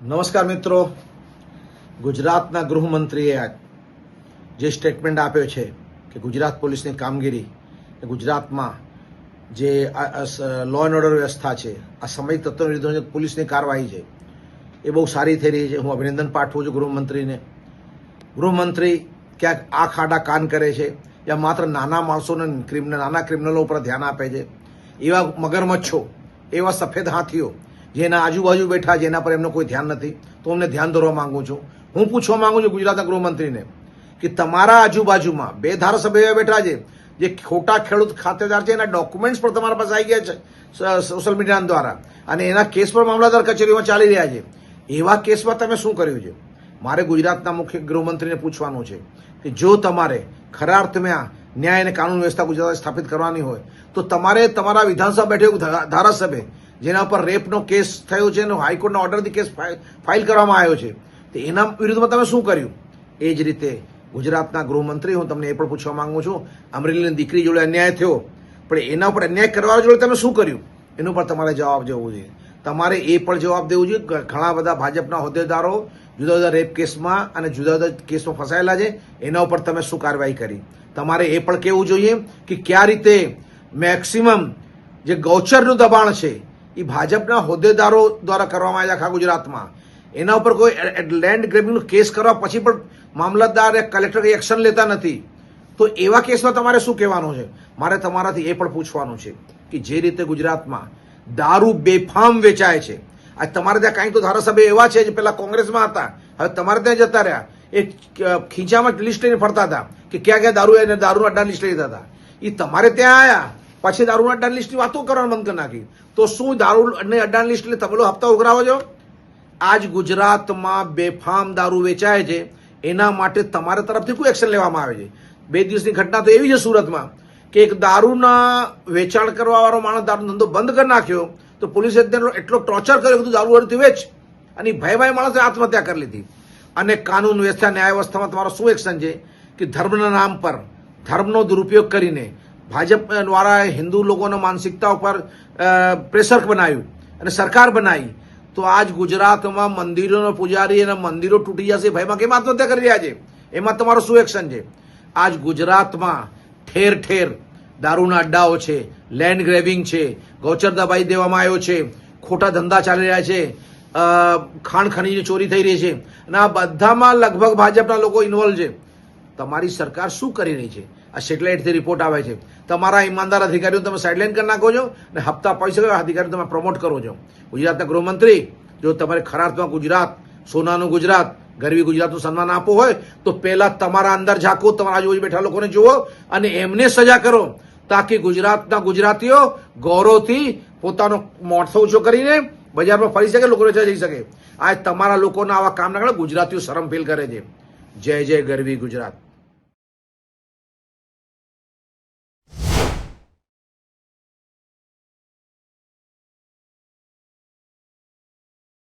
નમસ્કાર મિત્રો. ગુજરાતના ગૃહમંત્રીએ જે સ્ટેટમેન્ટ આપ્યો છે કે ગુજરાત પોલીસની કામગીરી ગુજરાતમાં જે લો એન્ડ ઓર્ડર વ્યવસ્થા છે, આ સમય તત્વ વિરુદ્ધ પોલીસની કાર્યવાહી છે, એ બહુ સારી થઈ રહી છે. હું અભિનંદન પાઠવું છું ગૃહમંત્રીને. ગૃહમંત્રી ક્યાંક આ ખાડા કાન કરે છે યા માત્ર નાના માણસોને ક્રિમિનલ નાના ક્રિમિનલો ઉપર ધ્યાન આપે છે. એવા મગરમચ્છો, એવા સફેદ હાથીઓ જેના આજુબાજુ બેઠા જેના પર એમનું કોઈ ધ્યાન નથી. તો અમને ધ્યાન દોરવા માંગુ છું. હું પૂછવા માંગુ છું ગુજરાતના ગૃહમંત્રીને કે તમારા આજુબાજુમાં બે ધારાસભ્યો બેઠા છે, જે ખોટા ખેડૂત ખાતેદાર છે, એના ડોક્યુમેન્ટ્સ પણ તમારા પાસે આવી ગયા છે સોશિયલ મીડિયા દ્વારા. અને એના કેસ પણ મામલાદાર કચેરીમાં ચાલી રહ્યા છે. એવા કેસમાં તમે શું કર્યું છે? મારે ગુજરાતના મુખ્ય ગૃહમંત્રીને પૂછવાનું છે કે જો તમારે ખરા અર્થમાં ન્યાય અને કાનૂન વ્યવસ્થા ગુજરાત સ્થાપિત કરવાની હોય, તો તમારે તમારા વિધાનસભા બેઠક ધારાસભ્ય, જેના પર રેપનો કેસ થયો છે અને હાઈકોર્ટના ઓર્ડરથી કેસ ફાઇલ કરવામાં આવ્યો છે, તો એના વિરુદ્ધમાં તમે શું કર્યું? એ જ રીતે ગુજરાતના ગૃહમંત્રી, હું તમને એ પણ પૂછવા માંગુ છું, અમરેલીની દીકરી જોડે અન્યાય થયો, પણ એના ઉપર અન્યાય કરવા જોડે તમે શું કર્યું? એનું પણ તમારે જવાબ દેવો જોઈએ. તમારે એ પણ જવાબ દેવો જોઈએ ઘણા બધા ભાજપના હોદ્દેદારો જુદા જુદા રેપ કેસમાં અને જુદા જુદા કેસમાં ફસાયેલા છે, એના ઉપર તમે શું કાર્યવાહી કરી? તમારે એ પણ કહેવું જોઈએ કે કયા રીતે મેક્સિમમ જે ગૌચરનું દબાણ છે, એ ભાજપના હોદ્દેદારો દ્વારા કરવામાં આવ્યા આખા ગુજરાતમાં. એના ઉપર કોઈ લેન્ડ ગ્રેબિંગનો કેસ કરવા પછી પણ મામલતદાર કે કલેક્ટર કંઈ એક્શન લેતા નથી. તો એવા કેસમાં તમારે શું કહેવાનું છે? મારે તમારાથી એ પણ પૂછવાનું છે કે જે રીતે ગુજરાતમાં દારૂ બેફામ વેચાય છે આજ તમારે ત્યાં કાંઈ તો ધારાસભ્ય એવા છે જે પેલા કોંગ્રેસમાં હતા. હવે તમારે ત્યાં જતા રહ્યા. એ ખીચામાં લિસ્ટ લઈને ફરતા હતા કે ક્યાં ક્યાં દારૂ એને દારૂના અડ્ડા લિસ્ટ લીધા હતા. એ તમારે ત્યાં આવ્યા પછી દારૂના અડ્ડા લિસ્ટની વાતો કરવાનું બંધ કરી નાખી. તો શું દારૂ અને અડ્ડા લિસ્ટ તમે લોકો હપ્તા ઉઘરાવો છો? આજ ગુજરાતમાં બેફામ દારૂ વેચાય છે. એના માટે તમારા તરફથી કોઈ એક્શન લેવામાં આવે છે? બે દિવસની ઘટના તો એવી છે સુરતમાં કે એક દારૂના વેચાણ કરવાવાળો માણસ દારૂ ધંધો બંધ કરી નાખ્યો. તો પોલીસે તેનો એટલો ટોર્ચર કર્યો બધું દારૂ હરથી વેચ. અને ભય ભાઈ માણસે આત્મહત્યા કરી લીધી. અને કાનૂન વ્યવસ્થા, ન્યાય વ્યવસ્થામાં તમારો શું એક્શન છે? કે ધર્મના નામ પર, ધર્મનો દુરુપયોગ કરીને ભાજપ દ્વારા હિન્દુ લોકોના માનસિકતા ઉપર પ્રેશર બનાવ્યું અને સરકાર બનાવી. તો આજ ગુજરાતમાં મંદિરોનો પૂજારી અને મંદિરો તૂટી જશે. ભયમાં કેમ આત્મહત્યા કરી રહ્યા છે? એમાં તમારું શું એક્શન છે? આજ ગુજરાતમાં ઠેર ઠેર દારૂના અડ્ડાઓ છે લેન્ડ ગ્રેબિંગ છે, ગૌચર દબાઈ દેવામાં આવ્યો છે, ખોટા ધંધા ચાલી રહ્યા છે ખાણ ખનીજની ચોરી થઈ રહી છે અને આ બધામાં લગભગ ભાજપના લોકો ઇન્વોલ્વ છે. તમારી સરકાર શું કરી રહી છે? આ સેટેલાઇટથી રિપોર્ટ આવે છે. તમારા ઈમાનદાર અધિકારીઓ તમે સાઇડલાઇન કરી નાખો છો અને હપ્તા પૈસા અધિકારીઓ તમે પ્રમોટ કરો છો. ગુજરાતના ગૃહમંત્રી, જો તમારે ખરાતમાં ગુજરાત, સોનાનું ગુજરાત, ગરવી ગુજરાતનું સન્માન આપવું હોય, તો પહેલાં તમારા અંદર ઝાંકો તમારા આજુબાજુ બેઠા લોકોને જુઓ અને એમને સજા કરો. તાકી ગુજરાતના ગુજરાતીઓ ગૌરવથી પોતાનો મોટસો ઊંચો કરીને બજારમાં ફરી શકે, લોકો જઈ શકે. આજ તમારા લોકોના આવા કામ ના કારણે ગુજરાતીઓ શરમ ફીલ કરે છે. જય જય ગરવી ગુજરાત.